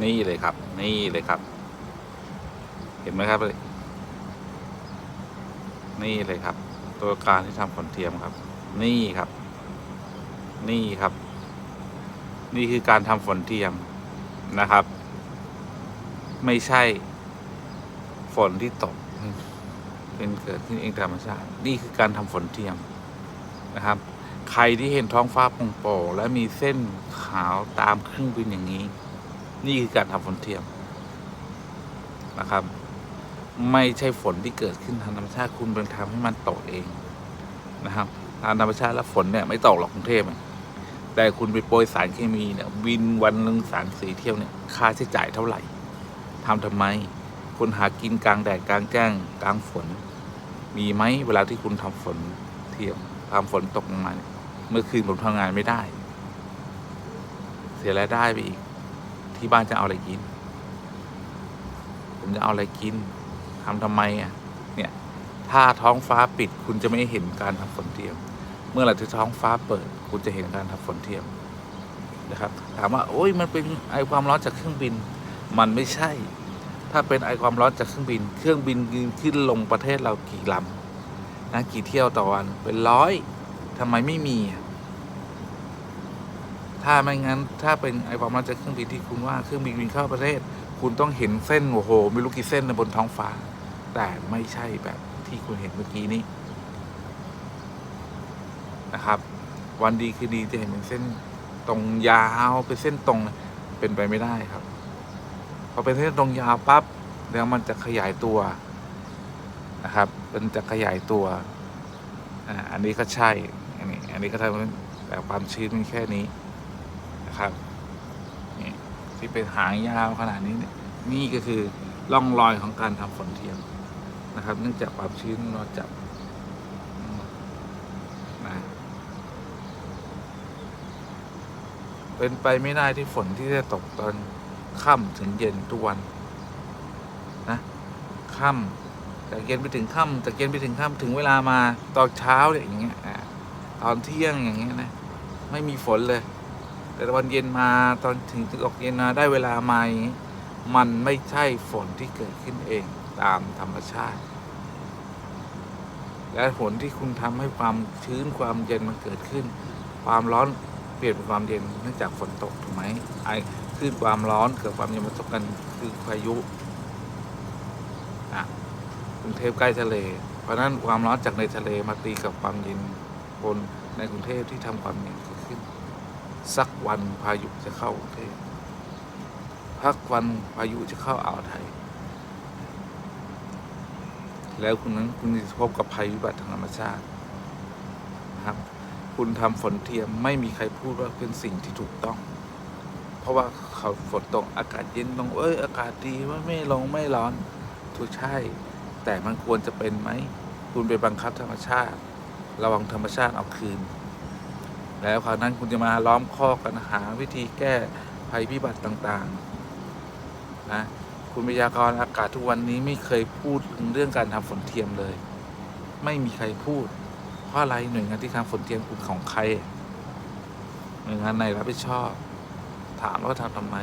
นี่เลยครับ นี่เลยครับ เห็นไหมครับเลยนี่เลยครับ ตัวการที่ทำฝนเทียมครับ นี่ครับ นี่ครับ นี่คือการทำฝนเทียมนะครับ ไม่ใช่ ฝนที่ตก เป็นเกิดขึ้นเองธรรมชาติ นี่คือการทำฝนเทียมนะครับ ใครที่เห็นท้องฟ้าโปร่งๆและมีเส้นขาวตามเครื่องบินอย่างนี้ นี่คือการทำฝนเทียมนะครับ ไม่ใช่ฝนที่เกิดขึ้นทางธรรมชาติคุณเป็นทำให้มันตกเองนะครับทางธรรมชาติแล้วฝนเนี่ยไม่ตกหรอกกรุงเทพแต่คุณไปโปรยสารเคมีเนี่ยวินวันหนึ่งสารสีเที่ยวเนี่ยค่าใช้จ่ายเท่าไหร่ทำทำไม คุณหากินกลางแดดกลางแจ้งกลางฝน มีไหมเวลาที่คุณทำฝนเทียมทำฝนตกลงมาเนี่ยเมื่อคืนผมทำงานไม่ได้ เสียรายได้ไปอีก ที่บ้านจะเอาอะไรกิน ผมจะเอาอะไรกินทำทำไมอะ เนี่ย ถ้าท้องฟ้าปิดคุณจะไม่เห็นการทำฝนเทียม เมื่อไหร่ที่ท้องฟ้าเปิด คุณจะเห็นการทำฝนเทียมนะครับ ถามว่าโอ้ยมันเป็นไอความร้อนจากเครื่องบิน มันไม่ใช่ ถ้าเป็นไอความร้อนจากเครื่องบิน เครื่องบินขึ้นลงประเทศเรากี่ลำนะกี่เที่ยวต่อวันเป็นร้อยทำไมไม่มีอะ ถ้าไม่งั้นถ้าเป็นไอความร้อนจากเครื่องบินที่คุณว่าเครื่องบินบินเข้าประเทศ คุณต้องเห็นเส้นโอ้โหไม่รู้กี่เส้นบนท้องฟ้า แต่ไม่ใช่แบบที่คุณเห็นเมื่อกี้นี้นะครับ วันดีคือดีจะเห็นเป็นเส้นตรงยาวเป็นเส้นตรงเป็นไปไม่ได้ครับพอเป็นเส้นตรงยาวปั๊บแล้วมันจะขยายตัวนะครับ มันจะขยายตัวอ่าอันนี้ก็ใช่อันนี้อันนี้ก็ทำแต่ความชื้นมันแค่นี้ นะครับนี่ที่เป็นหางยาวขนาดนี้เนี่ยนี่ก็คือร่องรอยของการทำฝนเทียมนะครับ เนื่องจากความชื้นเราจับนะเป็นไปไม่ได้ที่ฝนที่จะตกตอนค่ำถึงเย็นทุกวันนะค่ำจากเย็นไปถึงค่ำจากเย็นไปถึงค่ำถึงเวลามาตอนเช้าเนี่ยอย่างเงี้ยตอนเที่ยงอย่างเงี้ยนะไม่มีฝนเลย แต่ตอนเย็นมาตอนถึงตกเย็นมาได้เวลามาอย่มันไม่ใช่ฝนที่เกิดขึ้นเองตามธรรมชาติ และฝนที่คุณทำให้ความชื้นความเย็นมันเกิดขึ้น ความร้อนเปลี่ยนเป็นความเย็นเนื่องจากฝนตกถูกไหมไอคลื่นความร้อนเกิดความเย็นมาตกกันคือพายุอะกรุงเทพใกล้ทะเล เพราะนั้นความร้อนจากในทะเลมาตีกับความเย็นบนในกรุงเทพที่ทำความเย็นเกิดขึ้น สักวันพายุจะเข้ากรุงเทพพักวันพายุจะเข้าอ่าวไทย แล้วคุณนั้นคุณจะพบกับภัยพิบัติทางธรรมชาตินะครับ คุณทำฝนเทียมไม่มีใครพูดว่าเป็นสิ่งที่ถูกต้อง เพราะว่าเขาฝนตกอากาศเย็นลงเอ้ยอากาศดีว่าไม่ลงไม่ร้อนถูกใช่ แต่มันควรจะเป็นไหม คุณไปบังคับธรรมชาติ ระวังธรรมชาติเอาคืน แล้วคราวนั้นคุณจะมาล้อมข้อกันหาวิธีแก้ภัยพิบัติต่างๆนะคุณพยากรณ์อากาศทุกวันนี้ไม่เคยพูดถึงเรื่องการทำฝนเทียมเลย ไม่มีใครพูด เพราะอะไรหน่วยงานที่ทำฝนเทียมคุณของใครหน่วยงานไหนรับผิดชอบ ถามว่าทำทำไม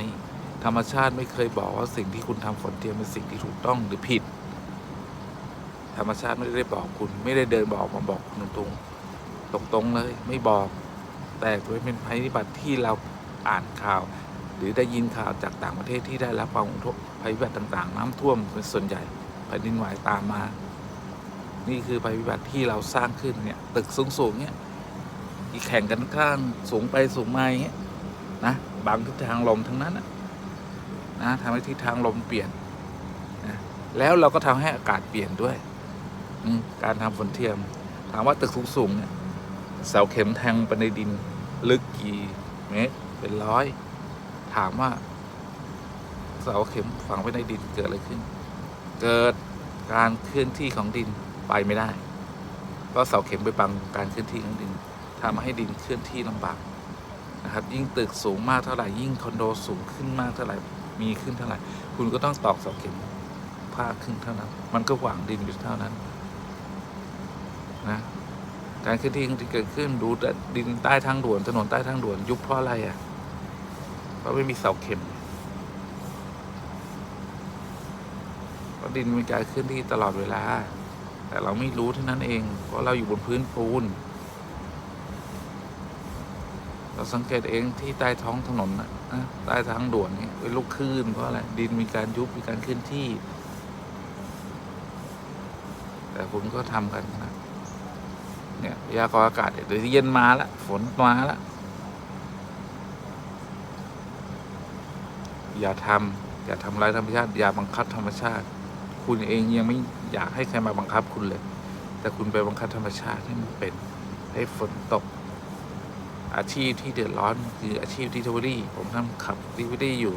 ธรรมชาติไม่เคยบอกว่าสิ่งที่คุณทำฝนเทียมเป็นสิ่งที่ถูกต้องหรือผิด ธรรมชาติไม่ได้บอกคุณ ไม่ได้เดินบอกมาบอกคุณตรงๆตรงๆเลย ไม่บอก แต่เป็นภัยพิบัติที่เราอ่านข่าว หรือได้ยินข่าวจากต่างประเทศที่ได้รับความกระทบภัยพิบัติต่างๆ น้ำท่วมเป็นส่วนใหญ่แผ่นดินไหวตามมา นี่คือภัยพิบัติที่เราสร้างขึ้นเนี่ยตึกสูงๆเนี่ยแข่งกันข้างสูงไปสูงมาอย่างเงี้ยนะบางทิศทางลมทั้งนั้นนะทำให้ทิศทางลมเปลี่ยนนะแล้วเราก็ทำให้อากาศเปลี่ยนด้วยการทำฝนเทียม ถามว่าตึกสูงๆเนี่ย เสาเข็มแทงไปในดินลึกกี่เมตรเป็นร้อย ถามว่า เสาเข็มฝังไปในดินเกิดอะไรขึ้น เกิดการเคลื่อนที่ของดินไปไม่ได้ เพราะเสาเข็มไปบังการเคลื่อนที่ของดินทำให้ดินเคลื่อนที่ลำบากนะครับ ยิ่งตึกสูงมากเท่าไหร่ยิ่งคอนโดสูงขึ้นมากเท่าไหร่มีขึ้นเท่าไหร่ คุณก็ต้องตอกเสาเข็มผ้าขึ้นเท่านั้น มันก็หวังดินอยู่เท่านั้น นะ การเคลื่อนที่ที่เกิดขึ้นดูแต่ดินใต้ทางด่วนถนนใต้ทางด่วนยุบเพราะอะไรอะ เพราะไม่มีเสาเข็มเพราะดินมีการเคลื่อนที่ตลอดเวลา แต่เราไม่รู้เท่านั้นเอง เพราะเราอยู่บนพื้นปูน เราสังเกตเองที่ใต้ท้องถนนนะนะใต้ทางด่วนนี่เป็นลูกคลื่นเพราะอะไรดินมีการยุบมีการเคลื่อนที่ แต่คุณก็ทำกันนะ เนี่ยพยากรณ์อากาศเดี๋ยวเย็นมาแล้วฝนมาแล้วอย่าทำอย่าทำร้ายธรรมชาติ อย่าบังคับธรรมชาติ คุณเองยังไม่อยากให้ใครมาบังคับคุณเลย แต่คุณไปบังคับธรรมชาติให้มันเป็นให้ฝนตก อาชีพที่เดือดร้อนคืออาชีพที่ทวรี่ผมทำขับดิวรี่อยู่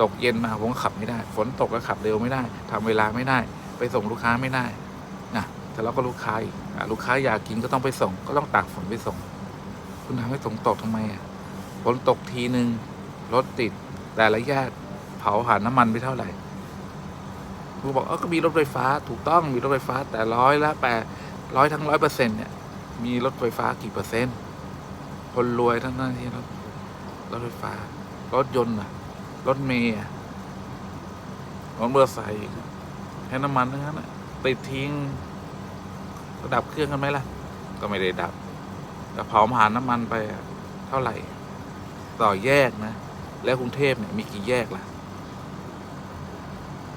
ตกเย็นมาผมขับไม่ได้ ฝนตกก็ขับเร็วไม่ได้ทำเวลาไม่ได้ ไปส่งลูกค้าไม่ได้ แต่เราก็ลูกค้าอีกลูกค้าอยากกินก็ต้องไปส่ง ก็ต้องตากฝนไปส่ง คุณทำให้ฝนตกทำไมอะฝนตกทีหนึ่งรถติดแต่ละแยกเผาผ่านน้ำมันไปเท่าไหร่คุณบอกเออก็มีรถไฟฟ้าถูกต้องมีรถไฟฟ้า แต่ร้อยละแปดร้อยทั้งร้อยเปอร์เซ็นต์เนี่ยมีรถไฟฟ้ากี่เปอร์เซ็นต์ คนรวยทั้งนั้นที่รถรถไฟฟ้า รถยนต์อะ รถเมย์อะรถเบอร์ใส่แค่น้ำมันทั้งนั้นอะติดทิ้ง ดับเครื่องกันไหมล่ะ ก็ไม่ได้ดับแต่เผาผ่านน้ำมันไปเท่าไหร่ ต่อแยกนะ แล้วกรุงเทพเนี่ยมีกี่แยกล่ะ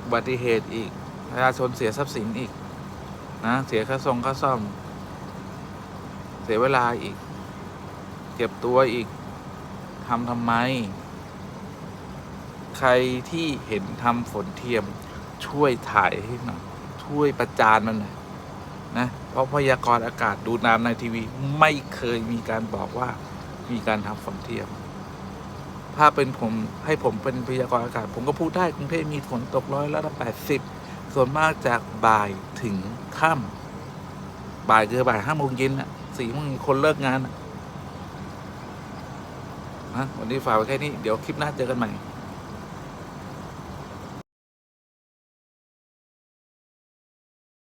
อุบัติเหตุอีกประชาชนเสียทรัพย์สินอีก นะ เสียค่าทรงค่าซ่อม เสียเวลาอีก เก็บตัวอีกทำทำไม ใครที่เห็นทำฝนเทียมช่วยถ่ายให้หน่อยช่วยประจานมันหน่อย นะเพราะพยากรณ์อากาศดูน้ำในทีวีไม่เคยมีการบอกว่ามีการทำฝนเทียม ถ้าเป็นผมให้ผมเป็นพยากรณ์อากาศ ผมก็พูดได้กรุงเทพมีฝนตกร้อยละแปดสิบส่วนมากจากบ่ายถึงค่ำบ่ายคือบ่ายห้าโมงเย็นอะสี่โมงคนเลิกงานอะนะวันนี้ฝากไว้แค่นี้ เดี๋ยวคลิปหน้าเจอกันใหม่